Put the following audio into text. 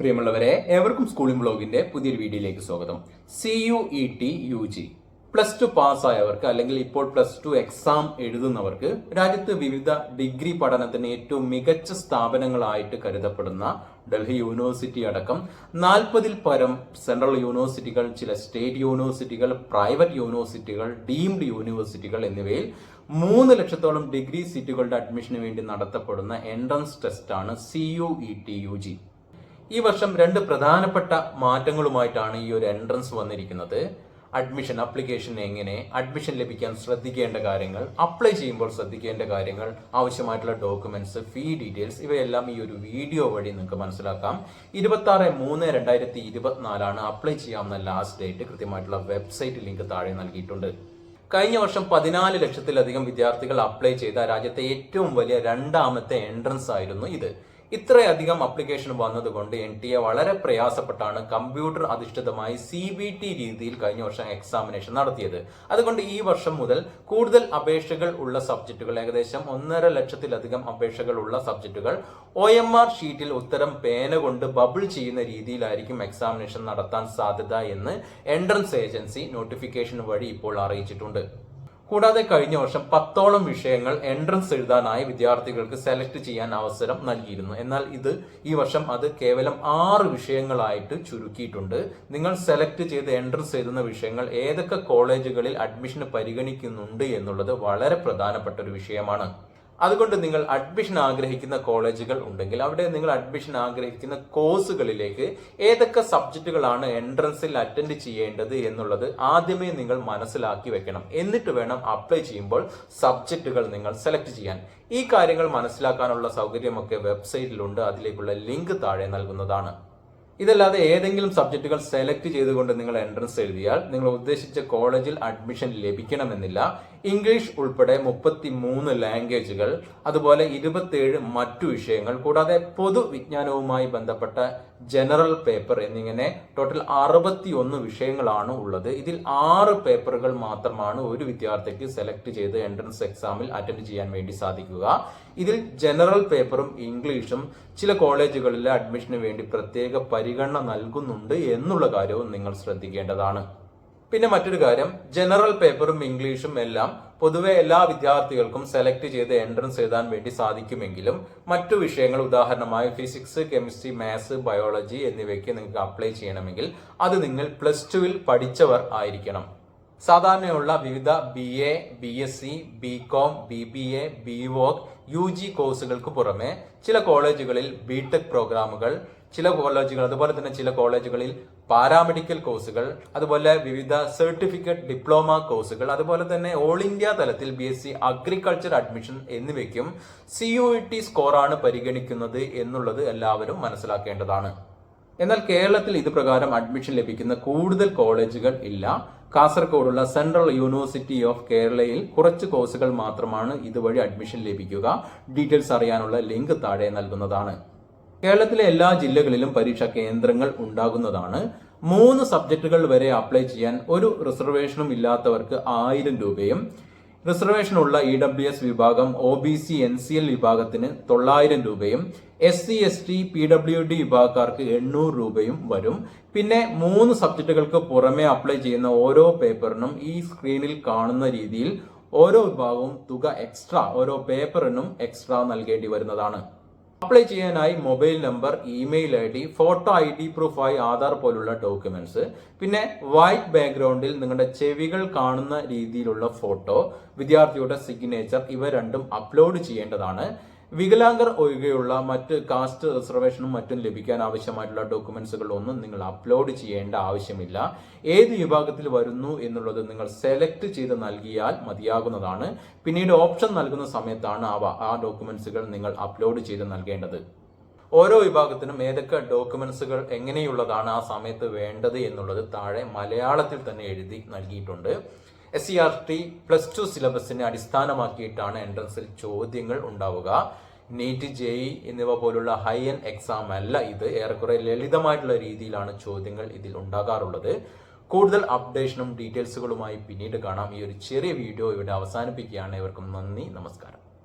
പ്രിയമുള്ളവരെ ഏവർക്കും സ്കൂളിംഗ് ബ്ലോഗിന്റെ പുതിയൊരു വീഡിയോയിലേക്ക് സ്വാഗതം. C U E T U G. Plus two പാസ്സായവർക്ക് അല്ലെങ്കിൽ ഇപ്പോൾ പ്ലസ് ടു എക്സാം എഴുതുന്നവർക്ക് രാജ്യത്ത് വിവിധ ഡിഗ്രി പഠനത്തിന് ഏറ്റവും മികച്ച സ്ഥാപനങ്ങളായിട്ട് കരുതപ്പെടുന്ന ഡൽഹി യൂണിവേഴ്സിറ്റി അടക്കം നാൽപ്പതിൽ പരം സെൻട്രൽ യൂണിവേഴ്സിറ്റികൾ ചില സ്റ്റേറ്റ് യൂണിവേഴ്സിറ്റികൾ പ്രൈവറ്റ് യൂണിവേഴ്സിറ്റികൾ ഡീംഡ് യൂണിവേഴ്സിറ്റികൾ എന്നിവയിൽ മൂന്ന് ലക്ഷത്തോളം ഡിഗ്രി സീറ്റുകളുടെ അഡ്മിഷന് വേണ്ടി നടത്തപ്പെടുന്ന എൻട്രൻസ് ടെസ്റ്റാണ് C U E T U G. ഈ വർഷം രണ്ട് പ്രധാനപ്പെട്ട മാറ്റങ്ങളുമായിട്ടാണ് ഈ ഒരു എൻട്രൻസ് വന്നിരിക്കുന്നത്. അഡ്മിഷൻ അപ്ലിക്കേഷൻ എങ്ങനെ അഡ്മിഷൻ ലഭിക്കാൻ ശ്രദ്ധിക്കേണ്ട കാര്യങ്ങൾ അപ്ലൈ ചെയ്യുമ്പോൾ ശ്രദ്ധിക്കേണ്ട കാര്യങ്ങൾ ആവശ്യമായിട്ടുള്ള ഡോക്യുമെന്റ്സ് ഫീ ഡീറ്റെയിൽസ് ഇവയെല്ലാം ഈ ഒരു വീഡിയോ വഴി നിങ്ങൾക്ക് മനസ്സിലാക്കാം. ഇരുപത്തി ആറ് മൂന്ന് രണ്ടായിരത്തി ഇരുപത്തിനാലാണ് അപ്ലൈ ചെയ്യാവുന്ന ലാസ്റ്റ് ഡേറ്റ് കൃത്യമായിട്ടുള്ള വെബ്സൈറ്റ് ലിങ്ക് താഴെ നൽകിയിട്ടുണ്ട്. കഴിഞ്ഞ വർഷം പതിനാല് ലക്ഷത്തിലധികം വിദ്യാർത്ഥികൾ അപ്ലൈ ചെയ്ത രാജ്യത്തെ ഏറ്റവും വലിയ രണ്ടാമത്തെ എൻട്രൻസ് ആയിരുന്നു ഇത്. ഇത്രയധികം അപ്ലിക്കേഷൻ വന്നതുകൊണ്ട് എൻ ടി എ വളരെ പ്രയാസപ്പെട്ടാണ് കമ്പ്യൂട്ടർ അധിഷ്ഠിതമായി സി ബി ടി രീതിയിൽ കഴിഞ്ഞ വർഷം എക്സാമിനേഷൻ നടത്തിയത്. അതുകൊണ്ട് ഈ വർഷം മുതൽ കൂടുതൽ അപേക്ഷകൾ ഉള്ള സബ്ജക്റ്റുകൾ ഏകദേശം ഒന്നര ലക്ഷത്തിലധികം അപേക്ഷകൾ ഉള്ള സബ്ജക്റ്റുകൾ ഒ എം ആർ ഷീറ്റിൽ ഉത്തരം പേന കൊണ്ട് ബബിൾ ചെയ്യുന്ന രീതിയിലായിരിക്കും എക്സാമിനേഷൻ നടത്താൻ സാധ്യത എന്ന് എൻട്രൻസ് ഏജൻസി നോട്ടിഫിക്കേഷൻ വഴി ഇപ്പോൾ അറിയിച്ചിട്ടുണ്ട്. കൂടാതെ കഴിഞ്ഞ വർഷം പത്തോളം വിഷയങ്ങൾ എൻട്രൻസ് എഴുതാനായി വിദ്യാർത്ഥികൾക്ക് സെലക്ട് ചെയ്യാൻ അവസരം നൽകിയിരുന്നു. എന്നാൽ ഇത് ഈ വർഷം അത് കേവലം ആറ് വിഷയങ്ങളായിട്ട് ചുരുക്കിയിട്ടുണ്ട്. നിങ്ങൾ സെലക്ട് ചെയ്ത് എൻട്രൻസ് എഴുതുന്ന വിഷയങ്ങൾ ഏതൊക്കെ കോളേജുകളിൽ അഡ്മിഷന് പരിഗണിക്കുന്നുണ്ട് എന്നുള്ളത് വളരെ പ്രധാനപ്പെട്ട ഒരു വിഷയമാണ്. അതുകൊണ്ട് നിങ്ങൾ അഡ്മിഷൻ ആഗ്രഹിക്കുന്ന കോളേജുകൾ ഉണ്ടെങ്കിൽ അവിടെ നിങ്ങൾ അഡ്മിഷൻ ആഗ്രഹിക്കുന്ന കോഴ്സുകളിലേക്ക് ഏതൊക്കെ സബ്ജക്റ്റുകളാണ് എൻട്രൻസിൽ അറ്റൻഡ് ചെയ്യേണ്ടത് എന്നുള്ളത് ആദ്യമേ നിങ്ങൾ മനസ്സിലാക്കി വെക്കണം. എന്നിട്ട് വേണം അപ്ലൈ ചെയ്യുമ്പോൾ സബ്ജക്റ്റുകൾ നിങ്ങൾ സെലക്ട് ചെയ്യാൻ. ഈ കാര്യങ്ങൾ മനസ്സിലാക്കാനുള്ള സൗകര്യമൊക്കെ വെബ്സൈറ്റിലുണ്ട് അതിലേക്കുള്ള ലിങ്ക് താഴെ നൽകുന്നതാണ്. ഇതല്ലാതെ ഏതെങ്കിലും സബ്ജക്റ്റുകൾ സെലക്ട് ചെയ്തുകൊണ്ട് നിങ്ങൾ എൻട്രൻസ് എഴുതിയാൽ നിങ്ങൾ ഉദ്ദേശിച്ച കോളേജിൽ അഡ്മിഷൻ ലഭിക്കണമെന്നില്ല. ഇംഗ്ലീഷ് ഉൾപ്പെടെ മുപ്പത്തി മൂന്ന് ലാംഗ്വേജുകൾ അതുപോലെ ഇരുപത്തിയേഴ് മറ്റു വിഷയങ്ങൾ കൂടാതെ പൊതുവിജ്ഞാനവുമായി ബന്ധപ്പെട്ട ജനറൽ പേപ്പർ എന്നിങ്ങനെ ടോട്ടൽ അറുപത്തി ഒന്ന് വിഷയങ്ങളാണ് ഉള്ളത്. ഇതിൽ ആറ് പേപ്പറുകൾ മാത്രമാണ് ഒരു വിദ്യാർത്ഥിക്ക് സെലക്ട് ചെയ്ത് എൻട്രൻസ് എക്സാമിൽ അറ്റൻഡ് ചെയ്യാൻ വേണ്ടി സാധിക്കുക. ഇതിൽ ജനറൽ പേപ്പറും ഇംഗ്ലീഷും ചില കോളേജുകളിലെ അഡ്മിഷന് വേണ്ടി പ്രത്യേക പരിഗണന നൽകുന്നുണ്ട് എന്നുള്ള കാര്യവും നിങ്ങൾ ശ്രദ്ധിക്കേണ്ടതാണ്. പിന്നെ മറ്റൊരു കാര്യം ജനറൽ പേപ്പറും ഇംഗ്ലീഷും എല്ലാം പൊതുവെ എല്ലാ വിദ്യാർത്ഥികൾക്കും സെലക്ട് ചെയ്ത് എൻട്രൻസ് എഴുതാൻ വേണ്ടി സാധിക്കുമെങ്കിലും മറ്റു വിഷയങ്ങൾ ഉദാഹരണമായി ഫിസിക്സ് കെമിസ്ട്രി മാത്സ് ബയോളജി എന്നിവയ്ക്ക് നിങ്ങൾക്ക് അപ്ലൈ ചെയ്യണമെങ്കിൽ അത് നിങ്ങൾ പ്ലസ് ടുവിൽ പഠിച്ചവർ ആയിരിക്കണം. സാധാരണയുള്ള വിവിധ B A B S C B com B B A B voc U G കോഴ്സുകൾക്ക് പുറമെ ചില കോളേജുകളിൽ ബി ടെക് പ്രോഗ്രാമുകൾ ചില കോളേജുകൾ അതുപോലെ തന്നെ ചില കോളേജുകളിൽ പാരാമെഡിക്കൽ കോഴ്സുകൾ അതുപോലെ വിവിധ സർട്ടിഫിക്കറ്റ് ഡിപ്ലോമ കോഴ്സുകൾ അതുപോലെ തന്നെ ഓൾ ഇന്ത്യ തലത്തിൽ B S C agriculture admission എന്നിവയ്ക്കും സി യു ഇ ടി സ്കോറാണ് പരിഗണിക്കുന്നത് എന്നുള്ളത് എല്ലാവരും മനസ്സിലാക്കേണ്ടതാണ്. എന്നാൽ കേരളത്തിൽ ഇത് പ്രകാരം അഡ്മിഷൻ ലഭിക്കുന്ന കൂടുതൽ കോളേജുകൾ ഇല്ല. കാസർഗോഡുള്ള സെൻട്രൽ യൂണിവേഴ്സിറ്റി ഓഫ് കേരളയിൽ കുറച്ച് കോഴ്സുകൾ മാത്രമാണ് ഇതുവഴി അഡ്മിഷൻ ലഭിക്കുക. ഡീറ്റെയിൽസ് അറിയാനുള്ള ലിങ്ക് താഴെ നൽകുന്നതാണ്. കേരളത്തിലെ എല്ലാ ജില്ലകളിലും പരീക്ഷാ കേന്ദ്രങ്ങൾ ഉണ്ടാകുന്നതാണ്. മൂന്ന് സബ്ജക്റ്റുകൾ വരെ അപ്ലൈ ചെയ്യാൻ ഒരു റിസർവേഷനും ഇല്ലാത്തവർക്ക് ആയിരം രൂപയും റിസർവേഷൻ ഉള്ള ഇ ഡബ്ല്യു എസ് വിഭാഗം O B C N C L വിഭാഗത്തിന് തൊള്ളായിരം രൂപയും S C S T P W D വിഭാഗക്കാർക്ക് എണ്ണൂറ് രൂപയും വരും. പിന്നെ മൂന്ന് സബ്ജക്റ്റുകൾക്ക് പുറമെ അപ്ലൈ ചെയ്യുന്ന ഓരോ പേപ്പറിനും ഈ സ്ക്രീനിൽ കാണുന്ന രീതിയിൽ ഓരോ വിഭാഗവും തുക എക്സ്ട്രാ ഓരോ പേപ്പറിനും എക്സ്ട്രാ നൽകേണ്ടി വരുന്നതാണ്. അപ്ലൈ ചെയ്യാനായി mobile number email I D photo I D പ്രൂഫായി Aadhaar പോലുള്ള ഡോക്യുമെന്റ്സ് പിന്നെ വൈറ്റ് ബാക്ക്ഗ്രൗണ്ടിൽ നിങ്ങളുടെ ചെവികൾ കാണുന്ന രീതിയിലുള്ള ഫോട്ടോ വിദ്യാർത്ഥിയുടെ സിഗ്നേച്ചർ ഇവ രണ്ടും അപ്ലോഡ് ചെയ്യേണ്ടതാണ്. വികലാംഗർ ഒഴികെയുള്ള മറ്റ് കാസ്റ്റ് റിസർവേഷനും മറ്റും ലഭിക്കാൻ ആവശ്യമായിട്ടുള്ള ഡോക്യുമെന്റ്സുകൾ ഒന്നും നിങ്ങൾ അപ്ലോഡ് ചെയ്യേണ്ട ആവശ്യമില്ല. ഏത് വിഭാഗത്തിൽ വരുന്നു എന്നുള്ളത് നിങ്ങൾ സെലക്ട് ചെയ്ത് നൽകിയാൽ മതിയാകുന്നതാണ്. പിന്നീട് ഓപ്ഷൻ നൽകുന്ന സമയത്താണ് ആ ഡോക്യുമെന്റ്സുകൾ നിങ്ങൾ അപ്ലോഡ് ചെയ്ത് നൽകേണ്ടത്. ഓരോ വിഭാഗത്തിനും ഏതൊക്കെ ഡോക്യുമെന്റ്സുകൾ എങ്ങനെയുള്ളതാണ് ആ സമയത്ത് വേണ്ടത് എന്നുള്ളത് താഴെ മലയാളത്തിൽ തന്നെ എഴുതി നൽകിയിട്ടുണ്ട്. S C R T plus two സിലബസിനെ അടിസ്ഥാനമാക്കിയിട്ടാണ് എൻട്രൻസിൽ ചോദ്യങ്ങൾ ഉണ്ടാവുക. നീറ്റ് ജെ ഇ എന്നിവ പോലുള്ള ഹൈ എൻ എക്സാം അല്ല ഇത്. ഏറെക്കുറെ ലളിതമായിട്ടുള്ള രീതിയിലാണ് ചോദ്യങ്ങൾ ഇതിൽ ഉണ്ടാകാറുള്ളത്. കൂടുതൽ അപ്ഡേഷനും ഡീറ്റെയിൽസുകളുമായി പിന്നീട് കാണാം. ഈ ഒരു ചെറിയ വീഡിയോ ഇവിടെ അവസാനിപ്പിക്കുകയാണ്. ഇവർക്കും നന്ദി നമസ്കാരം.